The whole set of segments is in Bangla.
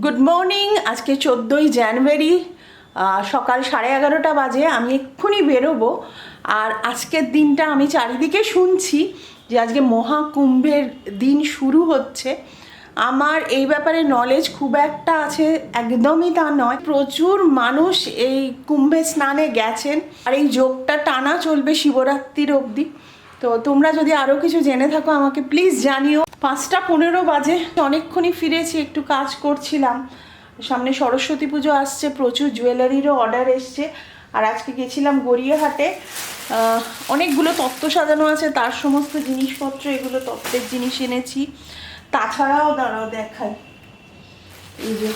গুড মর্নিং আজকে চোদ্দোই জানুয়ারি সকাল সাড়ে এগারোটা বাজে, আমি এক্ষুনি বেরোবো। আর আজকের দিনটা আমি চারিদিকে শুনছি যে আজকে মহাকুম্ভের দিন শুরু হচ্ছে। আমার এই ব্যাপারে নলেজ খুব একটা আছে, একদমই তা নয়। প্রচুর মানুষ এই কুম্ভে স্নানে গেছেন, আর এই যোগটা টানা চলবে শিবরাত্রির অবধি। তো তোমরা যদি আরও কিছু জেনে থাকো, আমাকে প্লিজ জানিও। পাঁচটা পনেরো বাজে। অনেকক্ষণই ফিরেছি, একটু কাজ করছিলাম। সামনে সরস্বতী পুজো আসছে, প্রচুর জুয়েলারিরও অর্ডার এসছে। আর আজকে গেছিলাম গড়িয়াহাটে। অনেকগুলো তত্ত্ব সাজানো আছে, তার সমস্ত জিনিসপত্র, এগুলো তত্ত্বের জিনিস এনেছি। তাছাড়াও দাঁড়াও দেখাই। এই যে,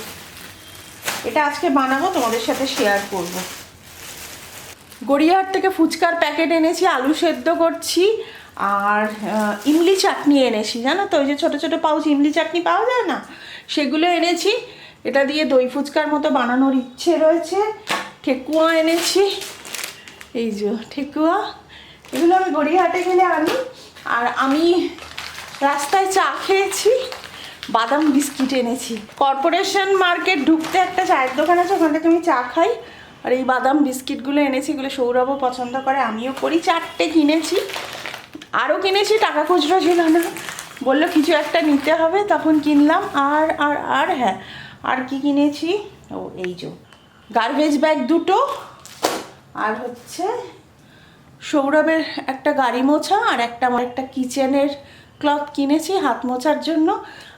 এটা আজকে বানাবো, তোমাদের সাথে শেয়ার করব। গড়িয়াহাট থেকে ফুচকার প্যাকেট এনেছি, আলু সেদ্ধ করছি। আর ইমলি চাটনি এনেছি, জানো তো? ওই যে ছোটো ছোটো পাউচ ইমলি চাটনি পাওয়া যায় না? সেগুলো এনেছি। এটা দিয়ে দই ফুচকার মতো বানানোর ইচ্ছে রয়েছে। ঠেকুয়া এনেছি। এই যে ঠেকুয়া। এগুলো আমি গড়িয়াহাটে গেলে আনি। আর আমি রাস্তায় চা খেয়েছি। বাদাম বিস্কিট এনেছি। কর্পোরেশন মার্কেট ঢুকতে একটা চায়ের দোকান আছে, ওখান থেকে আমি চা খাই। আর এই বাদাম বিস্কিটগুলো এনেছি, এগুলো সৌরভও পছন্দ করে, আমিও করি। চারটে কিনেছি। আরও কিনেছি, টাকা খুচরো ছিল না। বলল, কিছু একটা নিতে হবে। তখন কিনলাম, আর আর আর হ্যাঁ আর কি কিনেছি? ও, এই যে গার্বেজ ব্যাগ দুটো, আর হচ্ছে সৌরভের একটা গাড়ি মোছা, আর একটা আমার একটা কিচেনের ক্লথ কিনেছি হাত মোছার জন্য।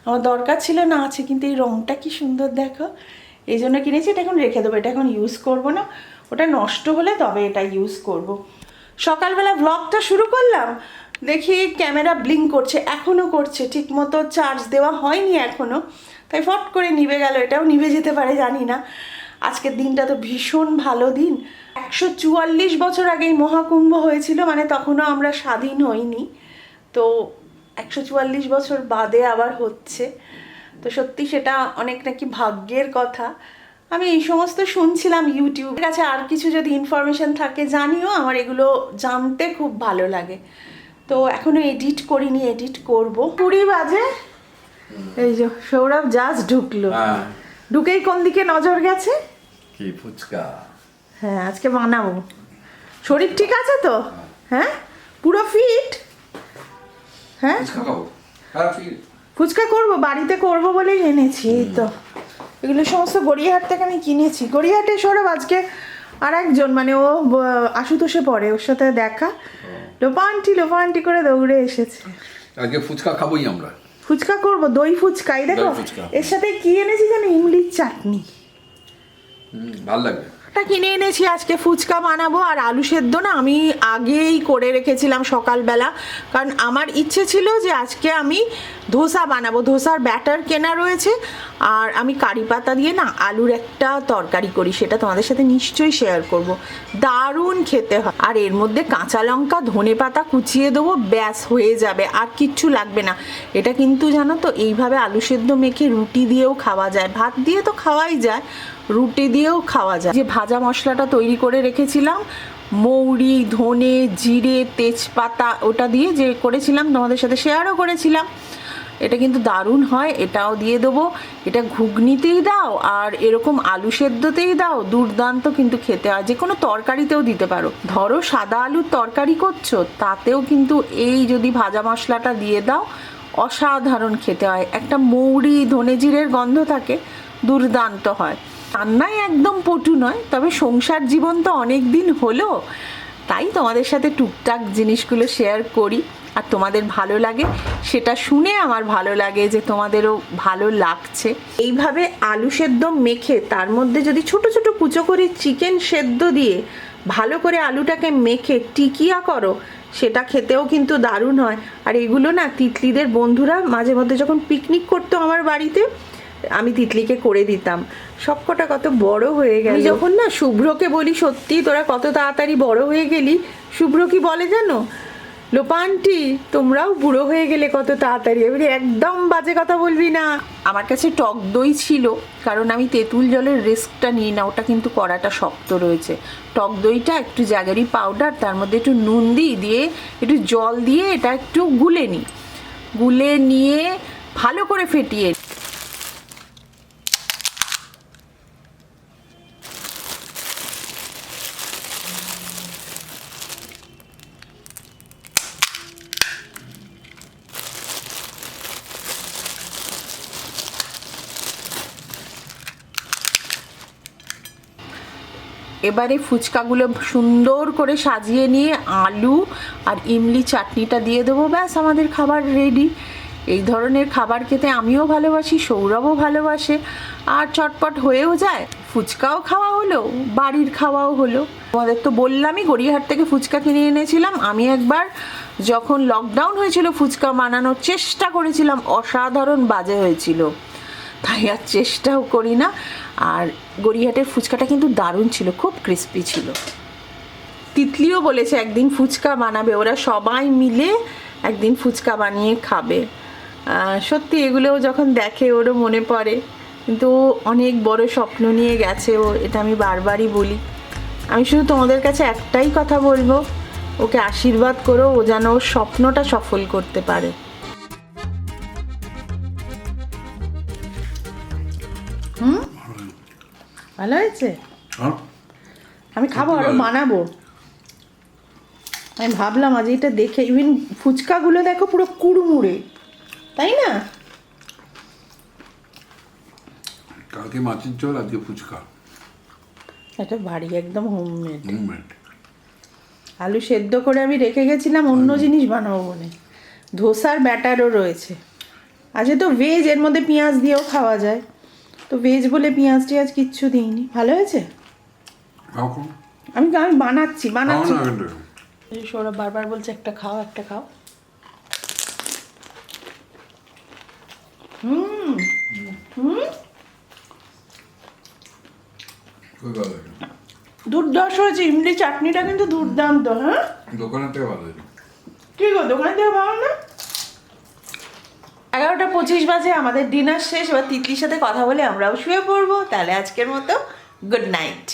আমার দরকার ছিল না আছে, কিন্তু এই রঙটা কি সুন্দর দেখো। এই জন্য কিনেছি, এটা এখন রেখে দেবো, এটা এখন ইউজ করব না। ওটা নষ্ট হলে তবে এটা ইউজ করব। সকালবেলা ব্লগটা শুরু করলাম, দেখি ক্যামেরা ব্লিঙ্ক করছে এখনও করছে, ঠিকমতো চার্জ দেওয়া হয়নি এখনও তাই ফট করে নিভে গেল, এটাও নিভে যেতে পারে, জানি না। আজকের দিনটা তো ভীষণ ভালো দিন। একশো চুয়াল্লিশ বছর আগেই মহাকুম্ভ হয়েছিল মানে তখনও আমরা স্বাধীন হইনি। তো একশো চুয়াল্লিশ বছর বাদে আবার হচ্ছে। তো সত্যি সেটা অনেক নাকি ভাগ্যের কথা। আমি এই সমস্ত শুনছিলাম ইউটিউবের কাছে আর কিছু যদি ইনফরমেশন থাকে জানিও আমার এগুলো জানতে খুব ভালো লাগে। তো এখনও এডিট করিনি এডিট করব। কুড়ি বাজে? এই যে সৌরভ জাস্ট ঢুকলো। হ্যাঁ। ঢুকেই কোন দিকে নজর গেছে? কি ফুচকা? হ্যাঁ আজকে বানাবো। শরীর ঠিক আছে তো? হ্যাঁ? পুরো ফিট হ্যাঁ? হ্যাঁ ফুচকা করব বাড়িতে করব বলেই এনেছি এই তো। এগুলো সমস্ত গড়িয়াহাট থেকে আমি কিনেছি। গড়িয়াহাটে সৌরভ আজকে আর একজন মানে ও আশুতোষে পড়ে ওর সাথে দেখা। লোপান্টি লোপান্টি করে দৌড়ে এসেছে। আজকে ফুচকা খাবোই আমরা। ফুচকা করব দই ফুচকাই দেখো। এর সাথে কি এনেছি জানো ইমলির চাটনি। হুম ভালো লাগবে। টা কিনে এনেছি, আজকে ফুচকা বানাবো আর আলু সেদ্ধ না আমি আগেই করে রেখেছিলাম সকালবেলা। কারণ আমার ইচ্ছে ছিল যে আজকে আমি ধোসা বানাবো, ধোসার ব্যাটার কেনা রয়েছে আর আমি কারি পাতা দিয়ে না আলুর একটা তরকারি করি, সেটা তোমাদের সাথে নিশ্চয়ই শেয়ার করব। দারুণ খেতে হয়। আর এর মধ্যে কাঁচা লঙ্কা, ধনে পাতা কুচিয়ে দেবো, ব্যাস হয়ে যাবে, আর কিচ্ছু লাগবে না। এটা কিন্তু জানো তো, এইভাবে আলু সেদ্ধ মেখে রুটি দিয়েও খাওয়া যায়, ভাত দিয়ে তো খাওয়াই যায় রুটি দিয়েও খাওয়া যায়। যে ভাজা মশলাটা তৈরি করে রেখেছিলাম, মৌরি, ধনে, জিরে, তেজপাতা, ওটা দিয়ে যে করেছিলাম, তোমাদের সাথে শেয়ারও করেছিলাম। এটা কিন্তু দারুণ হয়, এটাও দিয়ে দেবো। এটা ঘুগনিতেই দাও আর এরকম আলু সেদ্ধতেই দাও, দুর্দান্ত কিন্তু খেতে। হয় যে কোনো তরকারিতেও দিতে পারো। ধরো সাদা আলুর তরকারি করছ, তাতেও কিন্তু এই যদি ভাজা মশলাটা দিয়ে দাও, অসাধারণ খেতে হয়। একটা মৌরি, ধনে, জিরের গন্ধ থাকে, দুর্দান্ত হয়। রান্নায় একদম পটু নয়, তবে সংসার জীবন তো অনেক দিন হলো। তাই তোমাদের সাথে টুকটাক জিনিসগুলো শেয়ার করি। আর তোমাদের ভালো লাগে, সেটা শুনে আমার ভালো লাগে যে তোমাদেরও ভালো লাগছে। এইভাবে আলু সেদ্ধ মেখে তার মধ্যে যদি ছোট ছোট কুচো করে চিকেন সেদ্ধ দিয়ে ভালো করে আলুটাকে মেখে টিকিয়া করো, সেটা খেতেও কিন্তু দারুণ হয়। আর এগুলো না তিতলিদের বন্ধুরা মাঝে মধ্যে যখন পিকনিক করতো আমার বাড়িতে আমি তিতলিকে করে দিতাম। সবকটা কত বড় হয়ে গেল। যখন না শুভ্রকে বলি সত্যি তোরা কত তাড়াতাড়ি বড় হয়ে গেলি শুভ্র কি বলে জানো? লোপান্টি তোমরাও বুড়ো হয়ে গেলে কত তাড়াতাড়ি। এবারে একদম বাজে কথা বলবি না। আমার কাছে টক দই ছিল কারণ আমি তেঁতুল জলের রিস্কটা নিই না ওটা কিন্তু কড়াটা শক্ত রয়েছে। টক দইটা একটু জাগারি পাউডার তার মধ্যে একটু নুন দিই দিয়ে একটু জল দিয়ে এটা একটু গুলে নিই। গুলে নিয়ে ভালো করে ফেটিয়ে এবারে ফুচকাগুলো সুন্দর করে সাজিয়ে নিয়ে আলু আর ইমলি চাটনিটা দিয়ে দেবো। ব্যাস, আমাদের খাবার রেডি এই ধরনের খাবার খেতে আমিও ভালোবাসি, সৌরভও ভালোবাসে। আর চটপট হয়েও যায়, ফুচকাও খাওয়া হলো, বাড়ির খাওয়াও হলো। তোমাদের তো বললামই, গড়িয়াহাট থেকে ফুচকা কিনে এনেছিলাম। আমি একবার যখন লকডাউন হয়েছিল, ফুচকা বানানোর চেষ্টা করেছিলাম, অসাধারণ বাজে হয়েছিল। তাই আর চেষ্টাও করি না। আর গড়িয়াহাটের ফুচকাটা কিন্তু দারুণ ছিল, খুব ক্রিস্পি ছিল। তিতলিও বলেছে, একদিন ফুচকা বানাবে। ওরা সবাই মিলে একদিন ফুচকা বানিয়ে খাবে। সত্যি এগুলোও যখন দেখে ওরও মনে পড়ে। কিন্তু অনেক বড় স্বপ্ন নিয়ে গেছে ও, এটা আমি বারবারই বলি। আমি শুধু তোমাদের কাছে একটাই কথা বলব, ওকে আশীর্বাদ করো, ও যেন ওর স্বপ্নটা সফল করতে পারে। ভালো হয়েছে? হ্যাঁ। আমি খাব আরও ভালো। বানাবো। আমি ভাবলাম আজ এটা দেখে ইভেন ফুচকাগুলো দেখো পুরো কুড়মুড়ে। তাই না? কালকে মাছের ঝোল আজকে ফুচকা। এটা বাড়ি একদম হোমমেড মুভমেন্ট আলু সেদ্ধ করে আমি রেখে গেছিলাম অন্য জিনিস বানাবো বলে। ধোসার ব্যাটারও রয়েছে। আজকে তো ভেজ এর মধ্যে পেঁয়াজ দিয়েও খাওয়া যায়। তো ভেজ বলে পেঁয়াজ টিয়াজ কিচ্ছু দিইনি। ভালো হয়েছে? আমি আমি বানাচ্ছি বানাচ্ছি। সৌরভ বারবার বলছে একটা খাও একটা খাও। হুম হুম। দুর্দর্শ হয়েছে। ইমলি চাটনিটা কিন্তু দুর্দান্ত হ্যাঁ? দোকানের থেকে ভালো কি গো দোকান থেকে ভালো না? এগারোটা পঁচিশ বাজে, আমাদের ডিনার শেষ, এবার তিতলির সাথে কথা বলে আমরাও শুয়ে পড়ব। তাহলে আজকের মতো গুড নাইট